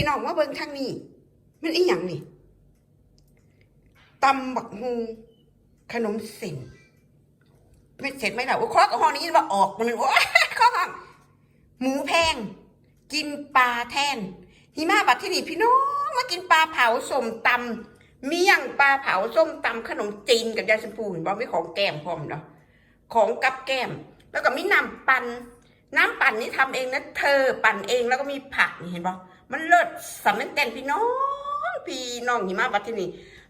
พี่น้องว่าเบิ่งทางนี้มันอีหยังนี่ตำบักฮูขนมเส้นไม่เสร็จไหมล่ะโอ้ข้อกับห้องนี้ว่าออกมันโอ้ยข้อห้องหมูแพง กินปลาแทนหิมาบัดที่นี่พี่น้องมากินปลาเผาส้มตำเมี่ยงปลาเผาส้มตำขนมจีนกับยาชมพูเห็นบอกไม่ของแก้มพร้อมเนาะของกับแก้ม แล้วก็มีน้ำปั่นน้ำปั่นนี่ทำเองนะเธอปั่นเองแล้วก็มีผักนี่เห็นปะ มันเลิศสำเร็จเต้นพี่น้อง พี่น้องหิมาบัดที่นี่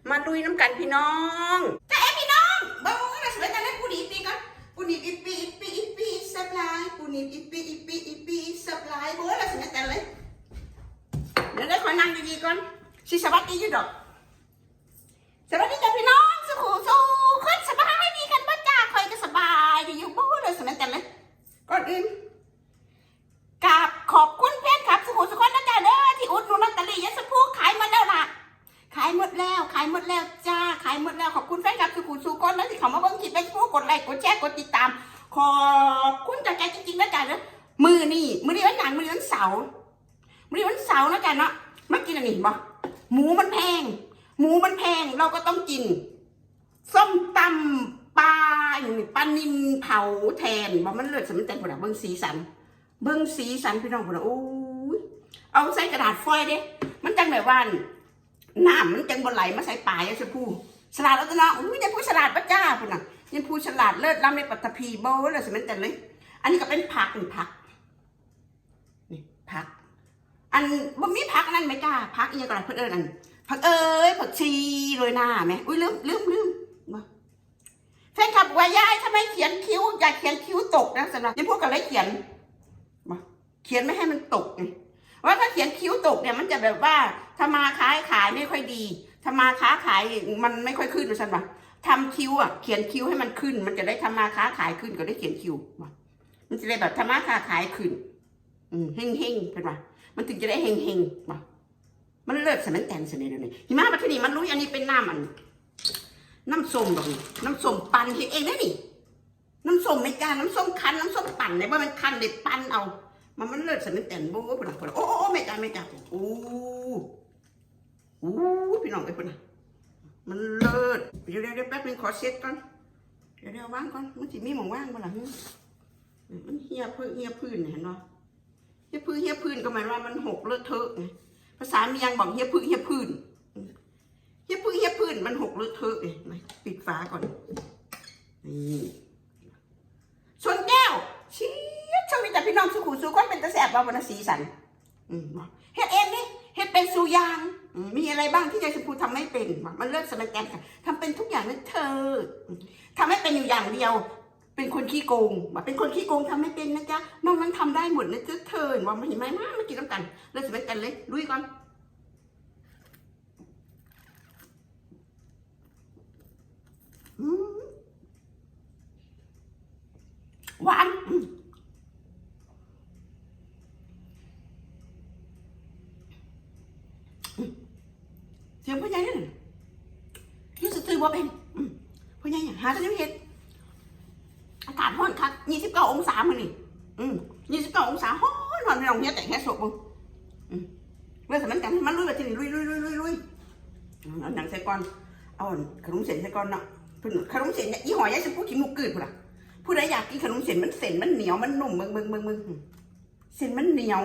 มาลุยน้ำกันพี่น้องแต่เอ้พี่น้องเบ้าเราสวยแต่เล่นปูนีปีก่อนปูนีอีปีอีปีอีปีสับลายปูนีอีปีอีปีอีปีสับลายโบ้เราสวยแต่เลยเดี๋ยวได้ขอยนั่งดีๆก่อนสิสวัสดีอยู่ดอกสวัสดีจ้ะพี่น้องสุขสุคนสบายดีกันบ้าจ้าคอยก็สบายดีอยู่บ้เลยสมัยแต่เลยก่อนอื่นกราบขอบคุณเพายหมดแล้ว ขายหมดแล้วจ้า ขายหมดแล้วขอบคุณแฟนคลับสุขุสุคนแล้วที่เขามาเบิ่งคลิปยัสพูกดไลค์กดแชร์กดติดตาม ขอบคุณจากใจจริงๆนะจ๊ะเด้อมือนี่มือนี่วันหนังมือนี่วันเสาร์วันนี้วันเสาร์นะจ๊ะเนาะมากินอันนี้บ่หมูมันแพง หมูมันแพงเราก็ต้องกิน ส้มตำปลาอย่างนี้ปลานินเผาแทนบ่มันเลือดสมันแต่บ่ล่ะเบิ่งสีสัน เบิ่งสีสันพี่น้องบ่ล่ะโอ้ยเอาใส่กระดาษฟอยล์เด้ มันจังแบบว่า น้ำมันจังบ่ไหลมาใส่ปลายอะชพูฉลาดแล้วเนะอุ้ยยังผู้ฉลาดป้าจ้าพุ่นน่ะยังผู้ฉลาดเลิศล้ำในปัตตภีโบ้เลยสมันแต่เลย อันนี้ก็เป็นผักนี่ผักนี่ผัก อันบ่มีพักนั่นไหมจ้าพักอีกอย่างก่อนเพื่นเอิญอันพักเอ้ยผักชีโรยหน้าไหมอุ้ยลืมลืมลืมมาแฟนคลับว่ายายทำไมเขียนคิ้วอยากเขียนคิ้วตกนะสำหรับยังพูดกันเลยเขียนมาเขียนไม่ให้มันตกไง ว่าถ้าเขียนคิ้วตกเนี่ยมันจะแบบว่าถ้ามาค้าขายไม่ค่อยดีถ้ามาค้าขายมันไม่ค่อยขึ้นนะฉันว่าทำคิ้วอะเขียนคิ้วให้มันขึ้น มันจะได้ทำมาค้าขายขึ้นก็ได้เขียนคิ้วมามันจะได้แบบทำมาค้าขายขึ้น อืมเฮงเฮงเป็นว่ามันถึงจะได้เฮงเฮงๆป่ะมันเลิศสมันแตนสนิทเลยหิมะปัทนีมันรู้อันนี้เป็นน้ำมันน้ำส้มดอกนี่น้ำส้มปั่นเฮ็ดเองได้นี่น้ำส้มไม่จ้าน้ำส้มคั้นน้ำส้มปั่นเลยว่ามันคั้นเด็ดปั่นเอา มันมันเลิศสมันแตนโบ้ปุ่นอะปุ่นอะโอ้โอ้ไม่จ้าไม่จ้าโอ้โอ้พี่น้องไอ้ปุ่นอะมันเลิศเดี๋ยวเดี๋ยวเดี๋ยวแป๊บนึงขอเช็ดก่อนเดี๋ยวเดี๋ยวว่างก่อนมันสิมีหมองว่างบ่ล่ะมันเฮียพื้นเฮียพื้นเนี่ยเห็นป่ะเฮียพื้นเฮียพื้นก็หมายว่ามันหกเลอะเทอะไงภาษาเมียงบอกเฮียพื้นเฮียพื้นเฮียพื้นเฮียพื้นมันหกเลอะเทอะไงมาปิดฝาก่อนนี่ชนแก้วชี้ ช่วยมีแต่พี่น้องสุขุสุคนเป็นตะแสบว่าวันสีสันเฮ็ดเองนี่เฮ็ดเป็นสุยางมีอะไรบ้างที่ยายชมพูทำไม่เป็น มันเลิกสมัยแกนค่ะทำเป็นทุกอย่างนะเธออืมทำให้เป็นอยู่อย่างเดียว เป็นคนขี้โกงเป็นคนขี้โกงทำไม่เป็นนะจ๊ะนอกนั้นทำได้หมดนะจ๊ะเธอว่ามันเห็นไหมมาไม่กินน้ำกันเลยสิไปกันเลยลุยก่อนหวานอืมอืม เสียงพ่อใหญ่นี่ยรู้สึกตื่นว่าเป็นพ่อใหญ่หาแต่ยังเห็นอากาศร้อนคักยี่สิบเก้าองศามือนี่อืมยี่สิบเก้าองศาร้อนร้อนไม่ลองเนี้ยแต่แค่ศพมึงอืมเมื่อสมัยกันมันลุยไปที่นี้ลุยลุยลุยลุยลุยเอาหนังใส่ก้อน เอาขนมเส้นใส่ก้อนเนาะเพิ่นขนมเส้นเนี่ยยี่ห้อยายจะพูดขี้มูกกืดพุ่นล่ะผู้ใดอยากกินขนมเส้นมันเส้นมันเหนียวมันนุ่มมึงมึงมึงมึงเส้นมันเหนียว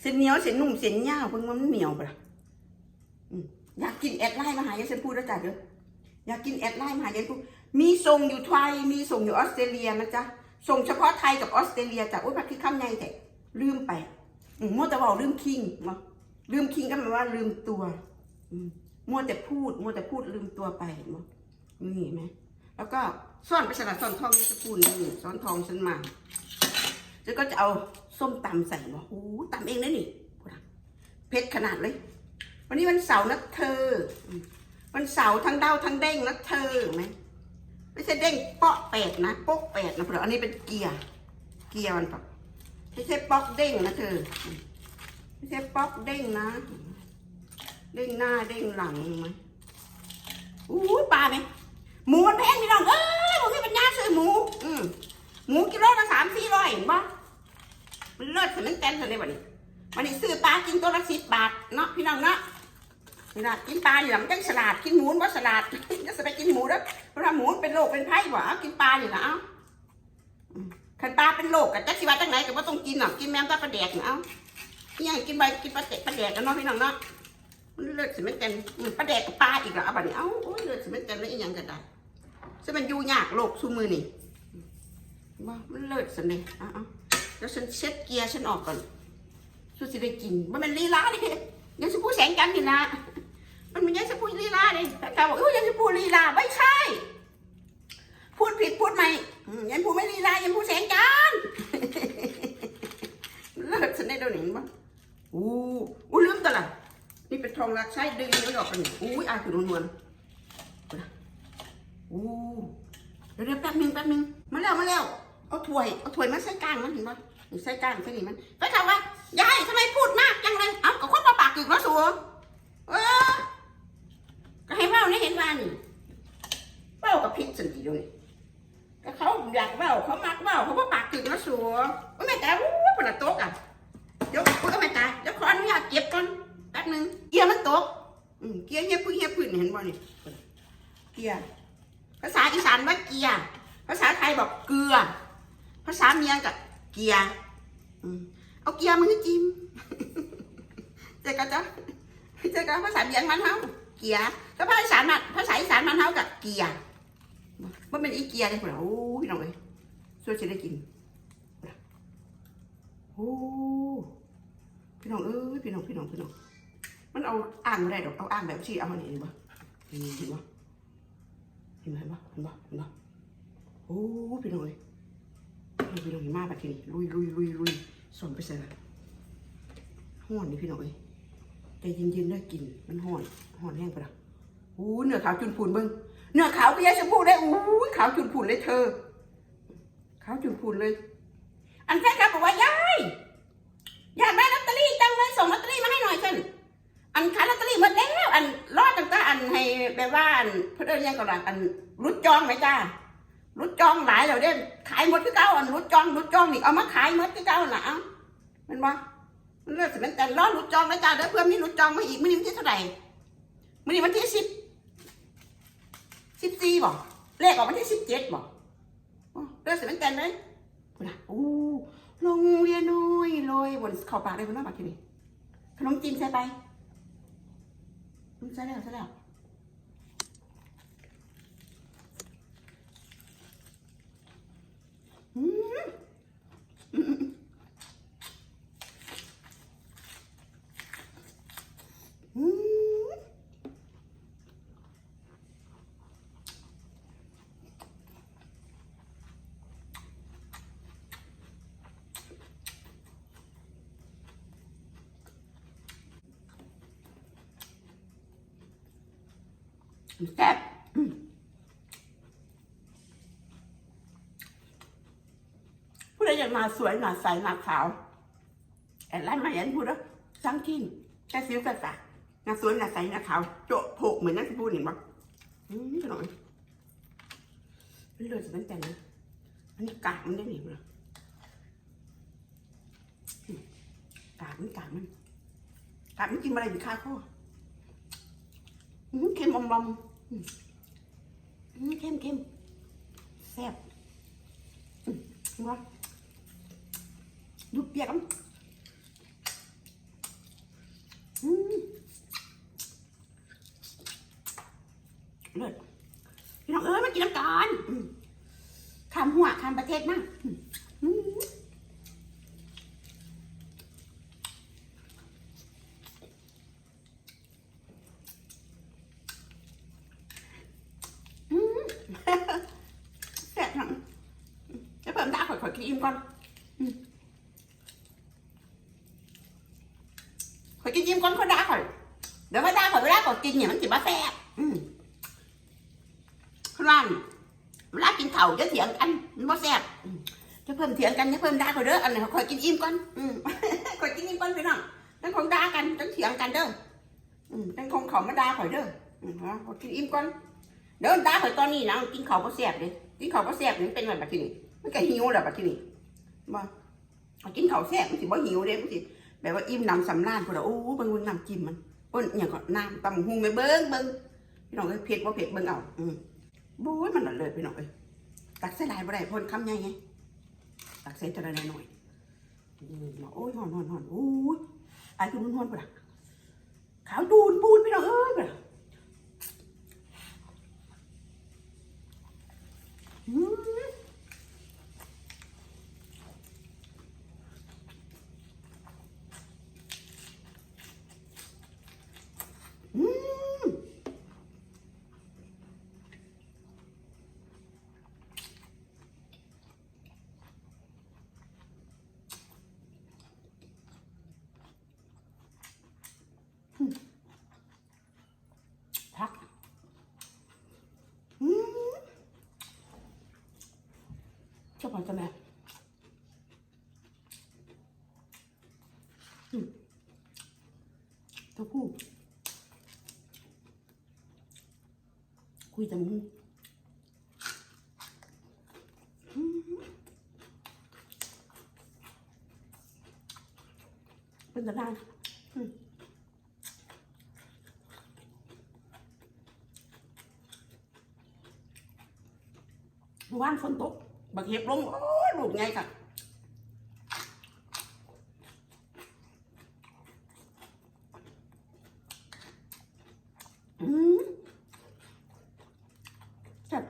เส้นเหนียวเส้นนุ่มเส้นยาวเพิ่งมันเหนียวพุ่นล่ะ อยากกินแอดไลน์มาหายายจะพูดแล้วจ้ะเด้ออยากกินแอดไลน์มาหายายพูดมีส่งอยู่ไทยมีส่งอยู่ออสเตรเลียนะจ๊ะส่งเฉพาะไทยกับออสเตรเลียจ้ะโอ้ยพักที่คำใหญ่แต่ลืมไปมัวแต่บอกลืมคิงเนาลืมคิงก็หมายว่าลืมตัวมัวแต่พูดมัวแต่พูดลืมตัวไปเนาะนี่ไหมแล้วก็ซ่อนไปสลัดซ่อนทองนี่จะพูดนี่ซ่อนทองฉันมาแล้วก็จะเอาส้มตำใส่มาโอ้ตำเองนะนี่พูดอะเผ็ดขนาดเลย วันนี้วันเสาร์นะเธอมวันเสาร์ทั้งเด้าทั้งเด้งนะเธอเห็นไหมไม่ใช่เด้งเปาะแปดนะโป๊กแปดนะเพราะอันนี้เป็นเกียร์ เกียร์มันแบบไม่ใช่ป๊อกเด้งนะเธอ ไม่ใช่ป๊อกเด้งนะ เด้งหน้าเด้งหลังไหมอู้ปลาไหมหมูมันแพงพี่น้องเอ้ยผมมีปัญญาซื้อหมู อืมหมูกิโลละสามสี่ร้อยเห็นปะมันเลิศสมันแตนสันเลยวันนี้วันนี้ซื้อปลากินตัวละสิบบาทเนาะพี่น้องเนาะ นี่ละกินปลาอยู่หลังจังสลัดกินหมูว่าสลัดจะไปกินหมูแล้วเพราะหมูเป็นโรคเป็นไข้บ่ากินปลาอยู่ละเอ้าอืมคันปลาเป็นโรคกับจักสิว่าจังไหนก็บ่าต้องกินหรอกกินแม่มตาปลาแดกเนาะนี่ยังกินใบกินปลาเตะปลาแดกกันเนาะพี่น้องเนาะมันเลือดสิมันเต็มปลาแดกกับปลาอีกเหรอบัดนี้เอ้าเลือดสิมันเต็มแล้วอีหยังกันได้ซึ่งมันอยู่ยากโรคซุมือนี่ว่ามันเลือดสิเนี่ยเอ้าแล้วฉันเช็ดเกียร์ฉันออกก่อนสุดสิได้กินมันเป็นลีลาดิยังจะพูดแสงกันอยู่นะ มันมันยังจะพูดลีลาดิแต่กบอกเออยังจะพูดลีลาไม่ใช่ พูดผิดพูดใหม่ยังพูดไม่ลีลายังพูดแสงกันเลิศฉันได้เดี๋ยวนี้มั้งอู้อู้ลืมตัวละนี่เป็นทองรักใช้ดึงไม่ออกกันนี่อู้อายคือนวลนวลอู้เดี๋ยวแป๊บหนึงแป๊บหนึงมาแล้วมาแล้วเอาถ้วยเอาถ้วยมาใส่กลางมันเห็นปะใส่กลางใส่นี่มันไปข่าวว่ายายทำไมพูดมากจังเลยเอ้าก็คนมาปากกึกแล้วสัว ก็ให้เว้านี่เห็นว่านี่เว้ากับพิษสันติด้วยก็เขาอยากเว้าเขามักเว้าเขาว่าปากกึกแล้วสัวว่าแม่แต่วู้ปนโต๊ะอะเดี๋ยวพูดกับแม่ตาเดี๋ยวขออนุญาตเก็บก่อนแป๊บหนึงเกียร์มันตกอืมเกียร์เฮียพื้นเฮียพื้นเห็นบ่นี่เกียร์ภาษาอีสานว่าเกียร์ภาษาไทยบอกเกลือ ภาษาเมียงกับเกียร์อืมเอาเกียร์มือจิ้มเจ๊กะจ๊ะเจ๊กะภาษาเมียงมันเฮา เกียร์ก็ภาษาอีสานมันภาษาอีสานมันเฮากับเกียร์มันเป็นอีเกียร์เลยพุ่นน่ะโอ้พี่น้องเอ้ยช่วยจะได้กินโอ้พี่น้องเอ้ยพี่น้องพี่น้องพี่น้องมันเอาอ่างไม่ได้ดอกเอาอ่างแบบที่เอามานี่เห็นปะนี่เห็นปะเห็นปะเห็นปะเห็นปะเห็นปะโอ้พี่น้องเอ้ยพี่น้องเห็นมากปะทีนี้ลุยลุยลุยลุยส่งไปใส่ละห้อนนี่พี่น้องเอ้ย เย็นๆได้กินมันห่อนห่อนแห้งไปละอู้เนื้อขาวจุนพูนเบิ้งเนื้อขาวก็ยายชมพูได้อู้ขาวจุนพูนเลยเธอ ขาวจุนพูนเลย อันแฟนคลับบอกว่ายายอยากได้ลอตเตอรี่จังเลยส่งลอตเตอรี่มาให้หน่อยฉันอันขายลอตเตอรี่หมดแล้ว อันรอดตั้งแต่อันให้แบบว่าอันเพื่อนยังก่อนอันรุดจองไหมจ้ารุดจองหลายแล้วเด้ขายหมดที่เก้าอันรุดจองรุดจองนี่เอามาขายหมดที่เก้าน่ะเอ้ามันบ่มัน เลือกสิเป็นแต่รอหลุดจองนะจ้าเดี๋ยวเพื่อนมีหลุดจองมาอีกมื้อนี้วันที่เท่าไหร่มื้อนี้วันที่สิบสิบสี่บ่เลขออกวันที่สิบเจ็ดบ่อ๋อเลือกสิเป็นแต่เลยนะโอ้ลงเรียนน้อยลอยบนเข่าปากเลยบนหน้าปากทีนี้ขนมจีนใส่ไปใส่แล้วใส่แล้วอืมอืม อืม แซ่บผู้ใดอยากมาสวยหนาใสหนาขาวแอนไลน์มาแอนพูดแล้วสังทินแค่ซิ้วกระตาหนาสวยหนาใสหนาขาวโจะโผกเหมือนนั่นที่พูดเห็นปะอืมขนมมันเลือดจะเป็นแต่นะอันนี้กากมันได้หนิมั้ยกากมันกากมันกากมันกินอะไรมีค่ข้าวข้อเค็มอมลำอืมอืม เค็มเค็มแซ่บอืมวะดูเปียกเลิศพี่น้องเอ้ยมากินน้ำกันอืมข้ามหัวข้ามประเทศมากอืมอืมอืม แซ่บทั้งจะเพิ่มดาข่อยข่อยกินอิ่มก่อนอืมข่อยกินอิ่มก่อนข่อยด่าข่อยเดี๋ยวมาด่าข่อยเวลาข่อยกินเนี่ย มันสิบ่แซ่บอืมคุณว่านเวลากินข้าวจะเถียงกันมันบ่แซ่บอืมจะเพิ่มเถียงกันจะเพิ่มด่าข่อยเด้ออันนี้ข่อยกินอิ่มก่อนอืมข่อยกินอิ่มก่อนพี่น้องจังคงด่ากันจังเถียงกันเด้ออืมจังคงเขามาด่าข่อยเด้ออืมฮะข่อยกินอิ่มก่อนเดินด่าข่อยตอนนี้นะกินข้าวบ่แซ่บเลยกินข้าวบ่แซ่บนี่มันเป็นแบบที่นี่มันก็หิวแล้วแบบที่นี่บ่เอากินข้าวแซ่บมันสิบ่หิวเด้มันสิแบบว่าอิ่มหนำสำราญพุ่นน่ะโอ้เบิ่งเบิ่งน้ำจิ้มมัน โอ้ยอย่างก็น้ำตำหูไม่เบิ่งเบิ่งพี่น้องเอ้ยเผ็ดบ่เผ็ดเบิ่งเอา อืมบู๊ยมันอร่อยพี่น้องเอ้ยตักใส่ลายบ่ได้พ่นคำใหญ่ไงตักใส่ตัวละหน่อยโอ้ยหอนหอนหอนโอ้ยไอ้คือหุ่นหอนปะขาวดูนปูนพี่น้องเอ้ยปะอืม อืมพักอืม ชอบอะไรแม่อืมตัวผู้คุยแต่มึงเป็นตะได้อืมเมื่อวานฝนตก บักเห็บลงโอ้ยลูกไงค่ะ อืม จัด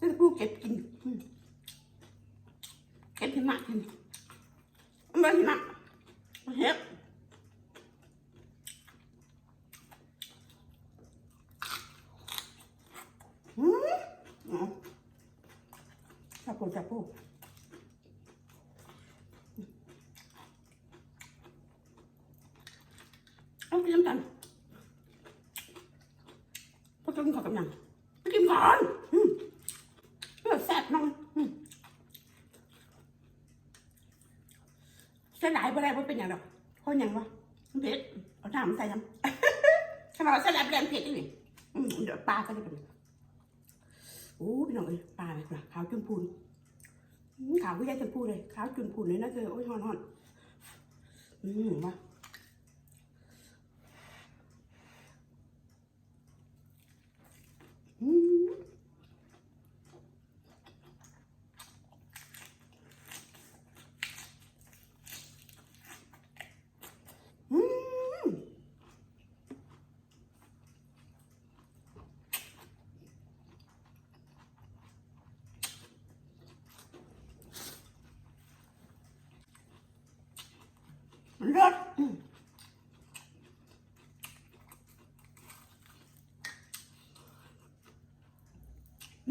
จะพูเก็บกินอืมเก็บหิมะกินมันหิมะมันเห็บอืมอ๋อจับปูจับปู เอากินน้ำตาลพอกินข้าวกับหยังไปกินก่อนอืมเพื่อแซ่บหน้อยอืมเส้นหลายบ่ได้บ่าเป็นอย่างดอกเพราะหยังวะเผ็ดเอาน้ำใส่น้ำขนาดเส้นหลายแรงเผ็ดนี่อืมเดี๋ยวปลาก็ได้เป็นโอ้พี่น้องเอ้ยปลาเลยนะขาวจุนพูนขาวก็ยายจุนพูนเลยขาวจุนพูนเลยนะเธอโอ้ยฮอนฮอนอืมว่าอืม อืมมันรสอืม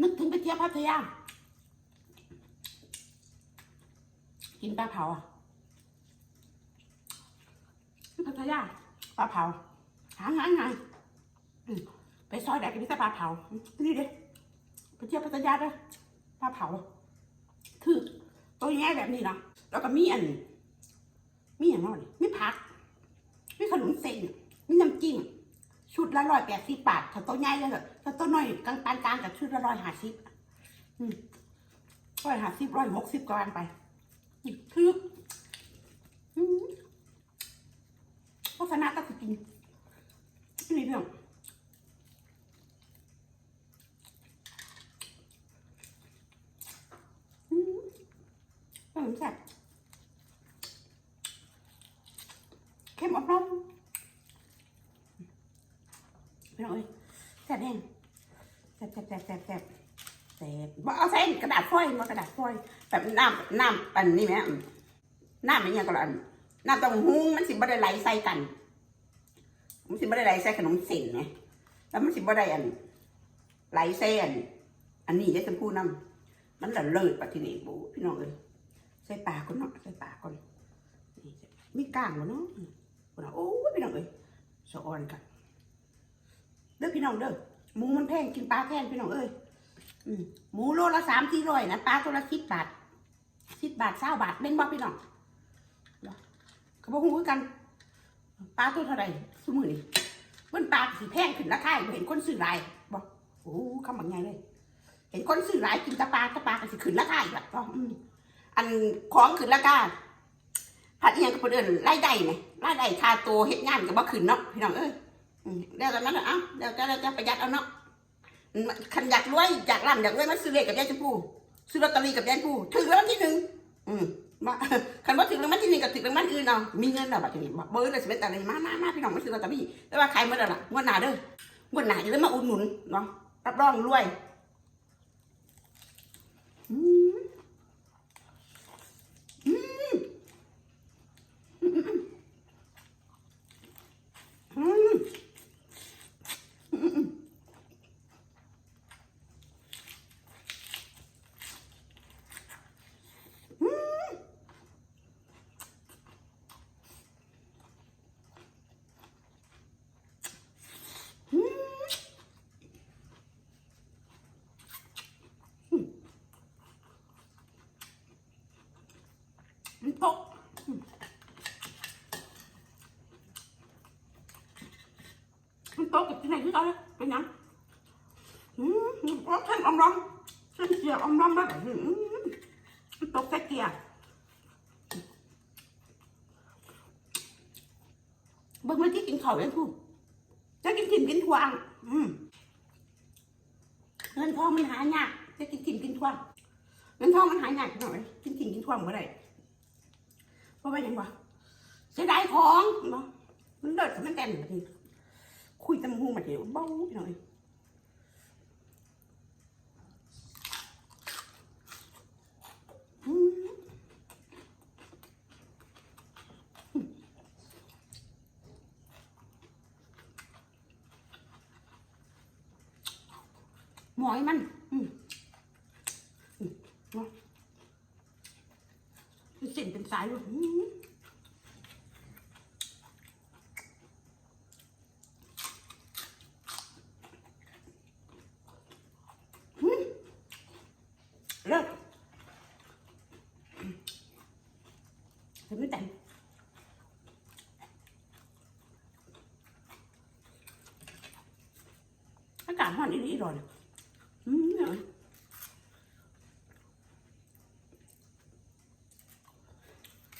นึกถึงไปเที่ยวพัทยา กินปลาเผาอะที่พัทยาปลาเผา หาง่ายง่าไปซอยแดกกินแต่ปลาเผานี่เด้ไปเที่ยวพัทยาเด้อปลาเผาคือตัวแย่แบบนี้เนาะแล้วก็มีอัน มีอย่างน้อยมีผัก มีขนมเส้นมีน้ำจิ้มชุดละร้อยแปดสิบบาทถ้าตัวใหญ่เลยถ้าตัวน้อยกลางปานกลางกับชุดละร้อยห้าสิบ ร้อยห้าสิบร้อยหกสิบกว่าอันไปคือโฆษณาก็คือกินนี่เพื่อนอืมอืมแซ่บเข้มออกน้องพี่น้องเอ้ยแซ่บแห้งแซ่บแซ่บแซ่บแซ่บ แซ่บแซ่บบ่เอาใส่กระดาษฟอยมากระดาษฟอยแบบน้ำน้ำอันนี้ไหมอืมน้ำอันนี้ก็แล้วอันน้ำต้าหู้มันสิบ่ได้ไหลใส่กัน มันสิบ่ได้ไหลใส่ขนมเส้นไงแล้วมันสิบ่ได้อันไหลใส่อันอันนี้ยายจะพูดนำมันละเลิศปะทีนี้บูพี่น้องเอ้ยใส่ปากก่อนเนาะใส่ปากก่อนมีก้างบ่เนาะอืมบ่เนาะโอ้พี่น้องเอ้ยสะออนกันเด้อพี่น้องเด้อหมูมันแพงกินปลาแพงพี่น้องเอ้ย หมูโลละสามสี่ร้อยนะปลาตัวละสิบบาทสิบบาทเศร้าบาทเล่นบ่พี่น้องก็บอกหูกันปลาตัวเท่าไรสมือนี่มันปลาสีแพงขึ้นราคายเห็นคนซื้อหลายบอกโอ้คำบางไงเลยเห็นคนซื้อหลายกินตะปลาตะปลาก็สิขึ้นราคาอีกแบบก็อันของขึ้นราคาผัดเอียงกับคนอื่นไล่ได้ไหมไล่ได้คาโตวเฮ็ดงานกับบ่ขึ้นเนาะพี่น้องเอ้ยเดี๋ยวตอนนั้นนะเอ้าเดี๋ยวจะเดี๋ยวจะประหยัดเอาเนาะ อืมคันอยากรวยอยากร่ำอยากรวยมาซื้อเลขกับยายชมพู่ซื้อลอตเตอรี่กับยายชมพู่ถึงรางวัลที่หนึ่งอืมมาคันว่าถึงรางวัลที่หนึ่งกับถึงรางวัลอื่นเอามีเงินแล้วบัดนี้เบอร์เลยสิเป็นอะไรมามามาพี่น้องมาซื้อลอตเตอรี่แต่ว่าใครเมื่อไหร่ล่ะงวดหน้าเด้องวดหน้าจะได้มาอุดหนุนเนาะรับรองรวยอืมอืมอืมอืม มันตกมันโตกกับที่ไหนที่เขาเลยเป็นยังอืมรถเส้นอมร้อนเส้นเกียร์อมร้อนแบบอืมมันตกใส่เกียร์เบิ่งเมื่อกี้กินข้าวยังพูดจะกินกินกินทวางอืมเงินทองมันหายากจะกินกินกินทวางเงินทองมันหายากหน่อยกินกินกินทวางเมื่อไหร่ เพราะว่าอย่างวะเสียดายของเนาะมันเลิศมันแด่นแบบนี้คุยตำหูมาเดี๋ยวเบ้าหน่อยอืมหมอยมันอืมอืมเนาะเป็นเส้นเป็นสายเลยอื้อหือหืมเลิศแต่ไม่แต่ง อากาศร้อนอีหลีร้อนอืมนี่ย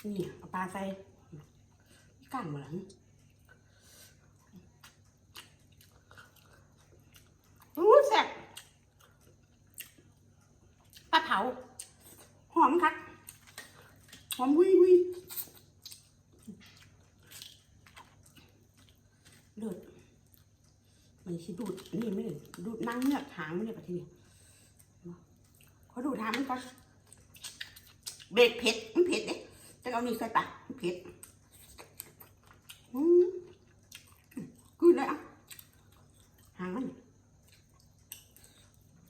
นี่เอาปลาใส่ก้านหมดแล้วอู้แซ่บปลาเผา หอมคักหอมวุ้ยวุ้ยเดือดมันชิดูดนี่ไม่ไดูดนั่งเงือกหางมันเนี่ยปะทีนี้เขาดูดหางมันก็เบรกเผ็ดมันเผ็ดเด้จะเอานี่ใส่ปากเผ็ดกูเลยอะหางมัน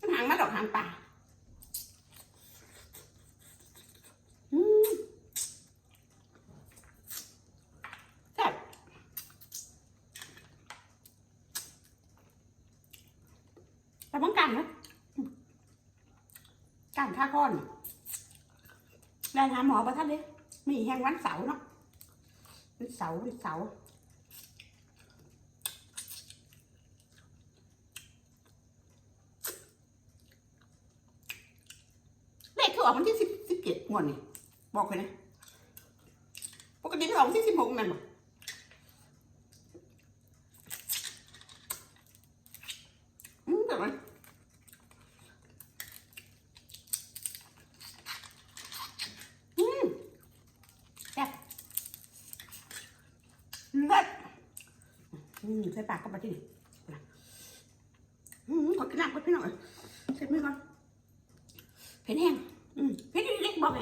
มันหางมันดอกหางปลาอืมแซ่บ แต่บังกันนะกันท่าก้อนแรงหาหมอประทัดเลยมีแห่งวันเสาร์เนาะวันเสาร์วันเสาร์เลขคือออกวันที่สิบสิบเจ็ดงวดนี่บอกเลยนะปกติมันออกวันที่สิบหกแมันบอกอืมแต่มันอืม แซ่บเลิศอืมใส่ปากเข้าไปที่นี่นะอืมขอกินน้ำก่อนพี่น้องเอ้ยเสร็จไหมก่อน เผ็ดแห้งอืมเผ็ดเล็กบอกไง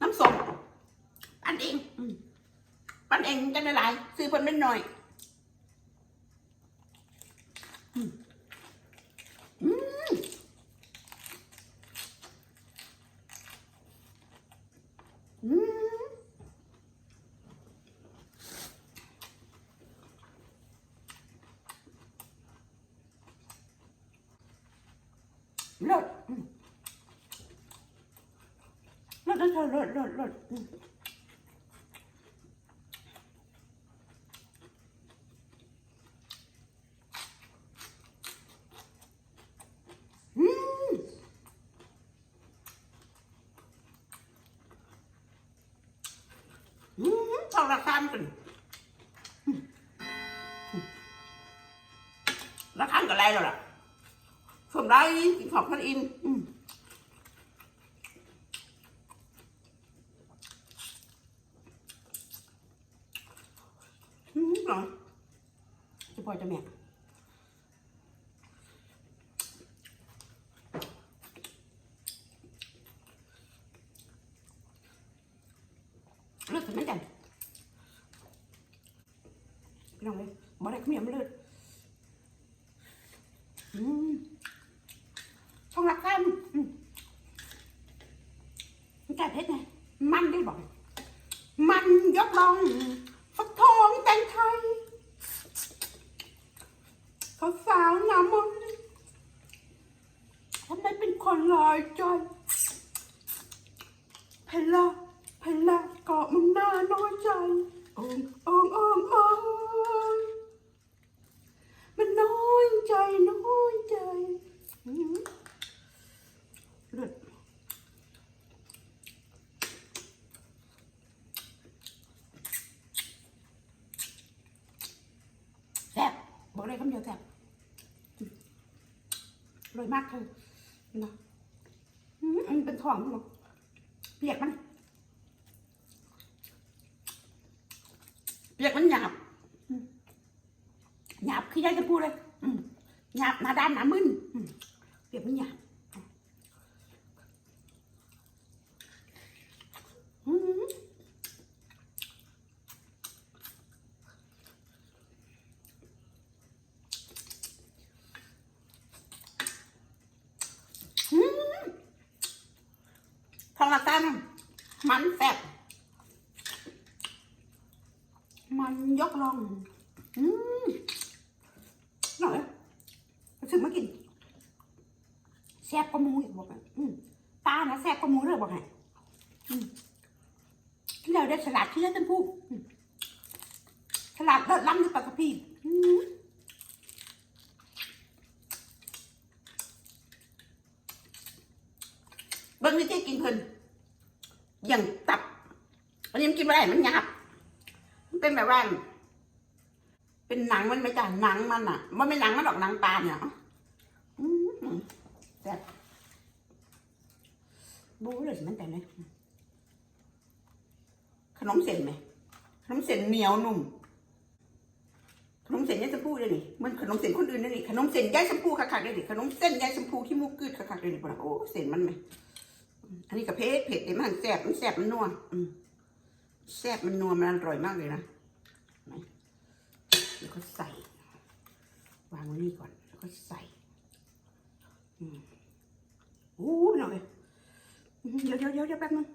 น้ำส้มปั้นเองอืมปั้นเองจะละลายซื้อเพิ่นนิดหน่อย หลดหลดทรคามกันละคามกับอะไรหรอล่ะสมได้กินของท่านอิน น้องเลยบ่ได้ขมิ้นเลือดช่องรักกันมันแก่เพชรไงมันได้บอก มันยกลองฟักทองแตงไทยเขาสาวหนามนทำไมเป็นคนลอยใจเพลาเพลาเกาะมันหน้าน้อยใจององององมันน้ อยใจน้อยใจเลือดแซ่บบอกเลยคำเดียวแซ่บร่อยมากเลยนะอันเป็นทองมั้งเปียกมัน เปียกมันหยาบหยาบคือยายจะพูดเลย หยาบหน้าด้านหน้ามึนเปรียบมันหยาบอืมอืม ทองละตันมันแซ่บมันยกลอง อืมหน่อยไปถึงมากินแซ่บก ว่าหมูอีกบอกเลานะแซ่บกว่าหมูเลยบอกให้อืมที่เราได้ฉลาดที่เล่นต้นผู้อืมฉลาดเลิศล้ำด้วยปลากระพีอืมเบิ้งนี่ที่กินเพลินอย่างตับ อันนี้มันกินไม่ได้มันหยาบมันเป็นแบบว่าเป็นหนังมันไม่จ่าหนังมันอะ มันไม่หนังมันหรอกหนังปลาเนี่ยแซ่บ บูเลยสิมันแต่ไหนขนมเส้นไหมขนมเส้นเหนียวนุ่มขนมเส้นยายชมพูเลยนี่มันขนมเส้นคนอื่นเลยนี่ขนมเส้นยายชมพูคักๆเลยนี่ขนมเส้นยายชมพูที่มูกกืดคักๆเลยนี่ปะโอ้เส้นมันไหมอันนี้กับเผ็ดเผ็ดเดี๋ยมันแซ่บมันแซ่บมันนัวอืมแซ่บมันนัวมันอร่อยมากเลยนะแล้วก็ใส่ วางไว้นี่ก่อนแล้วก็ใส่ อืมโอ้ยหน่อย เดี๋ยวเดี๋ยวเดี๋ยวแป๊บนึง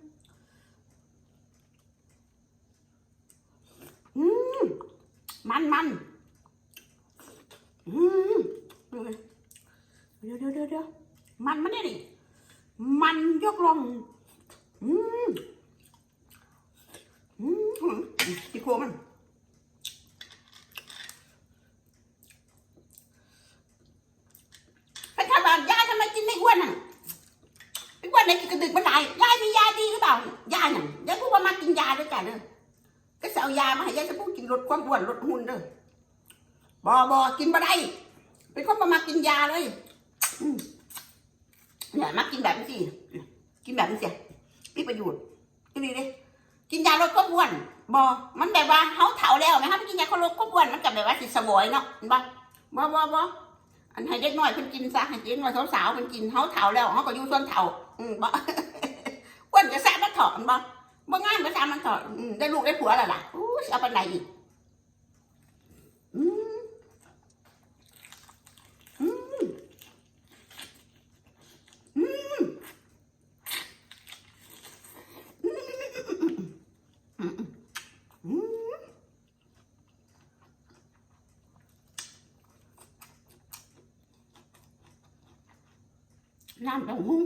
อืมมันมันอืมเดี๋ยวเดี๋ยวเดี๋ยวเดี๋ยวมันมันเนี่ยดิมันยกลงอืมอืมที่โคมัน ไปถามว่ายายทำไมกินไม่อ้วนอะ ไม่อ้วนกินกระดึกมันไหนยายมียาดีหรือเปล่ายาอย่างยายพูดว่ามากินยาด้วยจ้ะเด้อก็จะเอายามาให้ยายจะพูดกินลดความอ้วนลดหุ่นเด้อบอบอกินมาได้เป็นคนมามากินยาเลยเนี่ยมักกินแบบนี้สิกินแบบนี้สิมีประโยชน์กินดีดิกินยาลดความอ้วนบอมันแบบว่าเขาเถาแล้วไหมครับกินยาเขาลดความอ้วนมันกับแบบว่าสิสวอยเนาะเห็นบ่บ่บ่บ่อันให้เด็กน้อยเพิ่นกินซะให้เด็กน้อยสาวๆเพิ่นกินเขาเถาแล้วเขาก็อยู่ส่วนเถา อืมบ่อ้วนจะแซ่บมาถอดบ่บ่ง่ายมาแซ่บมันถอดอืมได้ลูกได้ผัวแล้วล่ะอู้สเอาไปไหนอีกอืมอืมน้ำเต้าหู้ม